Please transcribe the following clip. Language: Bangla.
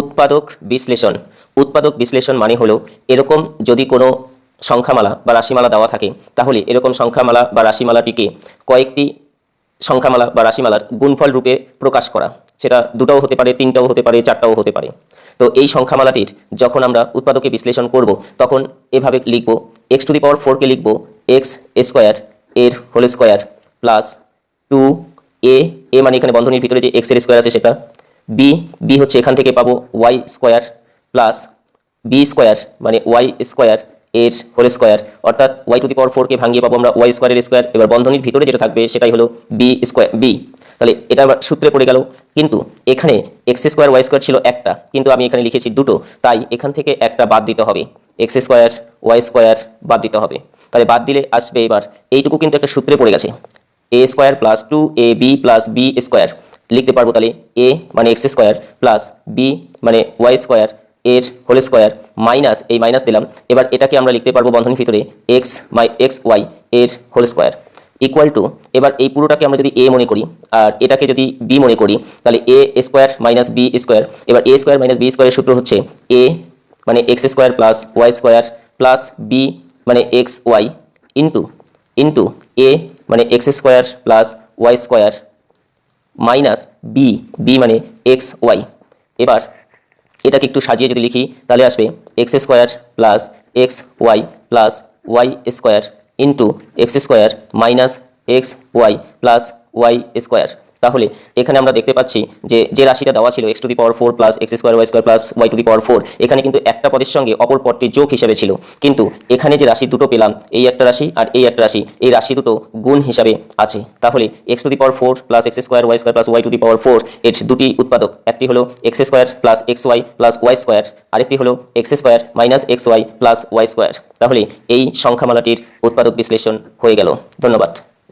উৎপাদক বিশ্লেষণ। উৎপাদক বিশ্লেষণ মানে হলো, এরকম যদি কোনো সংখ্যামালা বা রাশিমালা দেওয়া থাকে, তাহলে এরকম সংখ্যামালা বা রাশিমালাটিকে কয়েকটি সংখ্যামালা বা রাশিমালার গুণফল রূপে প্রকাশ করা। সেটা দুটাও হতে পারে, তিনটাও হতে পারে, চারটাও হতে পারে। তো এই সংখ্যামালাটির যখন আমরা উৎপাদকে বিশ্লেষণ করব, তখন এভাবে লিখব এক্স টু দি পাওয়ার ফোরকে লিখব এক্স স্কোয়ার এর whole square plus two A A মানে এখানে বন্ধনীর ভিতরে যে এক্সের স্কোয়ার আছে সেটা বি বি হচ্ছে এখান থেকে পাবো Y square plus B square মানে ওয়াই স্কোয়ার এর হোল স্কোয়ার অর্থাৎ ওয়াই টু দি পাওয়ার ফোরকে ভাঙিয়ে পাবো আমরা ওয়াই স্কোয়ারের স্কোয়ার এবার বন্ধনীর ভিতরে যেটা থাকবে সেটাই হলো বি স্কোয়ার বি তাহলে এটা আবার সূত্রে পড়ে গেল। কিন্তু এখানে এক্স স্কোয়ার ওয়াই স্কোয়ার ছিল একটা। কিন্তু আমি এখানে লিখেছি দুটো। তাই এখান থেকে একটা বাদ দিতে হবে। এক্স স্কোয়ার ওয়াই স্কোয়ার বাদ দিতে হবে। তাহলে বাদ দিলে আসবে এবার। এইটুকু কিন্তু একটা সূত্রে পড়ে গেছে। A square plus two A B plus B square লিখতে পারব তাহলে এ মানে এক্স স্কোয়ার প্লাস বি মানে ওয়াই স্কোয়ার এর হোল স্কোয়ার মাইনাস এই মাইনাস দিলাম। এবার এটাকে আমরা লিখতে পারব বন্ধনীর ভিতরে এক্স মাই এক্স ওয়াই এর হোল স্কোয়ার ইকুয়াল টু এবার এই পুরোটাকে আমরা যদি এ মনে করি আর এটাকে যদি বি মনে করি, তাহলে A square minus B square এবার এ স্কোয়ার মাইনাস বি স্কোয়ারের সূত্র হচ্ছে এ মানে X square plus Y square plus B মানে X Y into into A মানে X square plus Y square minus B B মানে এক্স ওয়াই এবার এটাকে একটু সাজিয়ে যদি লিখি, তাহলে আসবে X square plus X Y plus Y square into X square minus X Y plus Y square তাহলে এখানে আমরা দেখতে পাচ্ছি যে যে রাশিটা দেওয়া ছিল X to the power four plus X square Y square plus Y to the power four এখানে কিন্তু একটা পদের সঙ্গে অপর পদটি যোগ হিসাবে ছিল। কিন্তু এখানে যে রাশি দুটো পেলাম, এই একটা রাশি আর এই একটা রাশি, এই রাশি দুটো গুণ হিসাবে আছে। তাহলে X to the power four plus X square Y square plus Y to the power four এর দুটি উৎপাদক, একটি হলো X square plus X Y plus Y square আরেকটি হলো X square minus X Y plus Y square তাহলে এই সংখ্যামালাটির উৎপাদক বিশ্লেষণ হয়ে গেল। ধন্যবাদ।